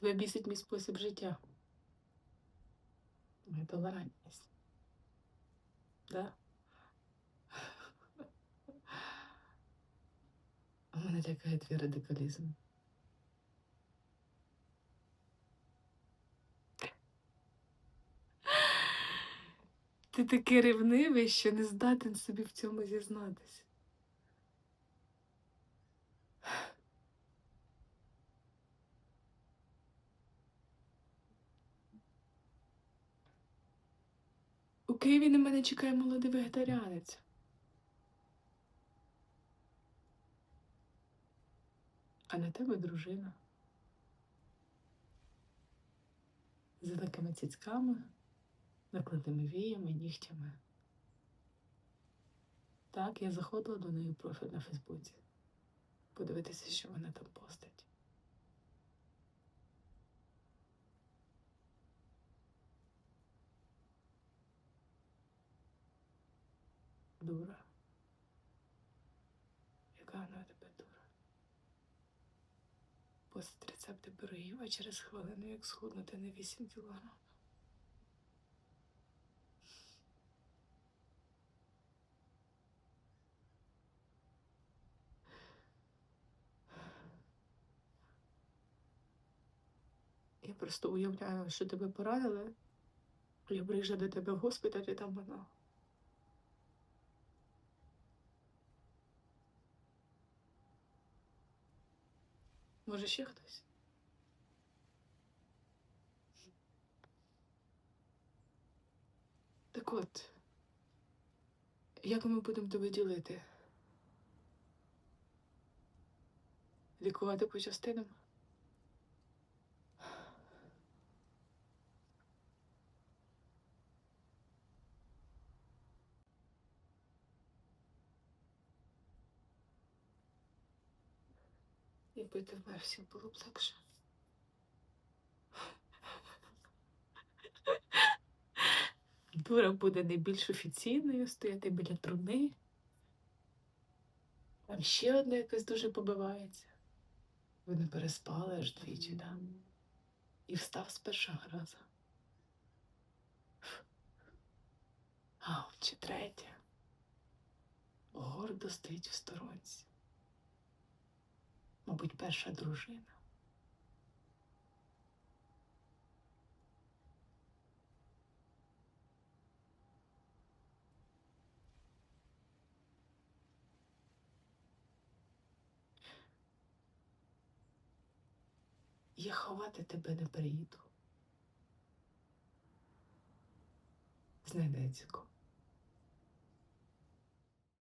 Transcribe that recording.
Тебе бісить мій спосіб життя. Моя толерантність. Да? У мене лякає твій радикалізм. Ти такий ревнивий, що не здатен собі в цьому зізнатися. Києві на мене чекає молодий вегетаріанець. А на тебе дружина. З великими цицьками, накладними віями, нігтями. Так, я заходила до неї профіль на Фейсбуці. Подивитися, що вона там постить. Дура. Яка вона тебе дура? Постить рецепти пирогів, а через хвилину як схуднути на 8 кілограм. Я просто уявляю, що тебе поранили. Я приїжджаю до тебе в госпіталь, і там вона. Може, ще хтось? Так от, як ми будемо тебе ділити? Лікувати по частинам? Якби ти вмер, всім було б легше. Дура буде не більш офіційною, стояти біля труни. Там ще одна якась дуже побивається. Ви не переспали аж двічі, да? І встав з першого разу. А чи третя. Гордо стоїть в сторонці. Мабуть, перша дружина. Я ховати тебе не приїду. Знайдеться кого.